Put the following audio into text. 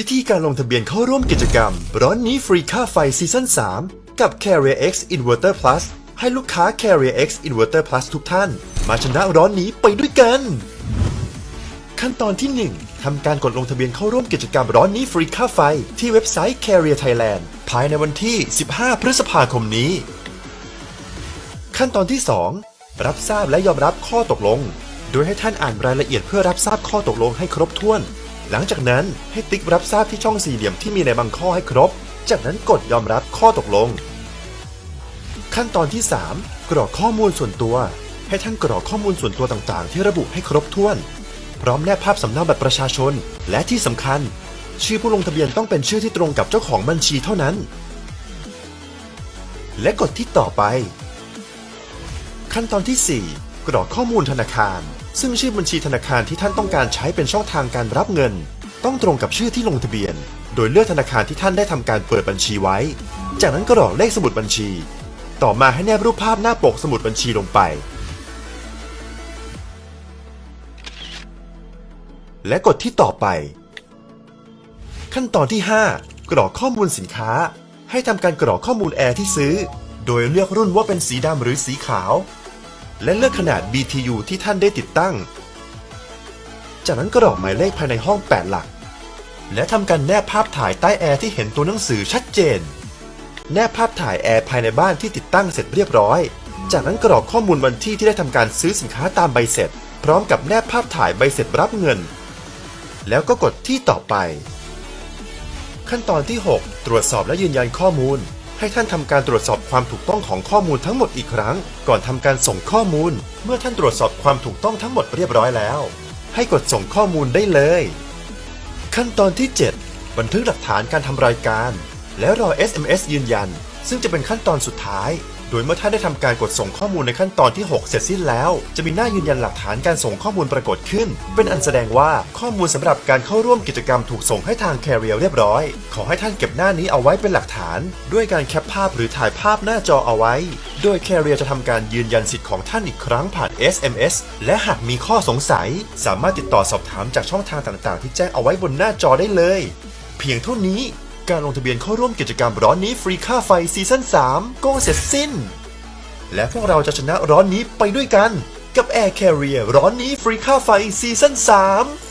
วิธีการลงทะเบียนเข้าร่วมกิจกรรม ร้อนนี้ฟรีค่าไฟซีซั่น3 กับ Carrier X Inverter Plus ให้ลูกค้า Carrier X Inverter Plus ทุกท่าน มาชนะร้อนนี้ไปด้วยกัน ขั้นตอนที่ 1ทำการกดลงทะเบียนเข้าร่วมกิจกรรมร้อนนี้ฟรีค่าไฟที่เว็บไซต์ Carrier Thailand ภายในวันที่ 15 พฤษภาคมนี้ ขั้นตอนที่ 2 รับทราบและยอมรับข้อตกลง โดยให้ท่านอ่านรายละเอียดเพื่อรับทราบข้อตกลงให้ครบถ้วน หลังจากนั้นให้ติ๊กรับทราบที่ช่องสี่เหลี่ยมที่มีในบางข้อให้ครบ จากนั้นกดยอมรับข้อตกลง ขั้นตอนที่ 3 กรอกข้อมูลส่วนตัว ให้ท่านกรอกข้อมูลส่วนตัวต่างๆ ที่ระบุให้ครบถ้วน พร้อมแนบภาพสำเนาบัตรประชาชน และที่สำคัญ ชื่อผู้ลงทะเบียนต้องเป็นชื่อที่ตรงกับเจ้าของบัญชีเท่านั้น และกดที่ต่อไป ขั้นตอนที่ 4 กรอกข้อมูลธนาคาร ซึ่งชื่อบัญชีธนาคารที่ท่านต้องการใช้เป็นช่องทางการรับเงิน ต้องตรงกับชื่อที่ลงทะเบียน โดยเลือกธนาคารที่ท่านได้ทำการเปิดบัญชีไว้ จากนั้นกรอกเลขสมุดบัญชี ต่อมาให้แนบรูปภาพหน้าปกสมุดบัญชีลงไป และกดที่ต่อไป ขั้นตอนที่ 5 กรอกข้อมูลสินค้า ให้ทำการกรอกข้อมูลแอร์ที่ซื้อ โดยเลือกรุ่นว่าเป็นสีดำหรือสีขาว และเลือกขนาด BTU ที่ท่านได้ติดตั้ง จากนั้นกรอกหมายเลขภายในห้อง 8 หลัก และทำการแนบภาพถ่ายใต้แอร์ที่เห็นตัวหนังสือชัดเจน แนบภาพถ่ายแอร์ภายในบ้านที่ติดตั้งเสร็จเรียบร้อย จากนั้นกรอกข้อมูลวันที่ที่ได้ทำการซื้อสินค้าตามใบเสร็จ พร้อมกับแนบภาพถ่ายใบเสร็จรับเงิน แล้วก็กดที่ต่อไป ขั้นตอนที่ 6 ตรวจสอบและยืนยันข้อมูล ให้ท่านทำการตรวจสอบความถูกต้องของข้อมูลทั้งหมดอีกครั้ง ก่อนทำการส่งข้อมูล เมื่อท่านตรวจสอบความถูกต้องทั้งหมดเรียบร้อยแล้ว ให้กดส่งข้อมูลได้เลย ขั้นตอนที่ 7 บันทึกหลักฐานการทำรายการ และรอ SMS ยืนยัน ซึ่งจะเป็นขั้นตอนสุดท้าย โดยเมื่อท่านได้ทำการกดส่งข้อมูลในขั้นตอนที่ 6 เสร็จสิ้นแล้ว จะมีหน้ายืนยันหลักฐานการส่งข้อมูลปรากฏขึ้น เป็นอันแสดงว่าข้อมูลสำหรับการเข้าร่วมกิจกรรมถูกส่งให้ทาง Carrier เรียบร้อย ขอให้ท่านเก็บหน้านี้เอาไว้เป็นหลักฐาน ด้วยการแคปภาพหรือถ่ายภาพหน้าจอเอาไว้ โดย Carrier จะทำการยืนยันสิทธิ์ของท่านอีกครั้งผ่าน SMS และหากมีข้อสงสัย สามารถติดต่อสอบถามจากช่องทางต่างๆ ที่แจ้งเอาไว้บนหน้าจอได้เลย เพียงเท่านี้ การลงทะเบียนเข้าร่วมกิจกรรมร้อนนี้ฟรีค่าไฟซีซั่น3ก็เสร็จสิ้น และพวกเราจะชนะร้อนนี้ไปด้วยกัน กับ Air Carrier ร้อนนี้ฟรีค่าไฟซีซั่น3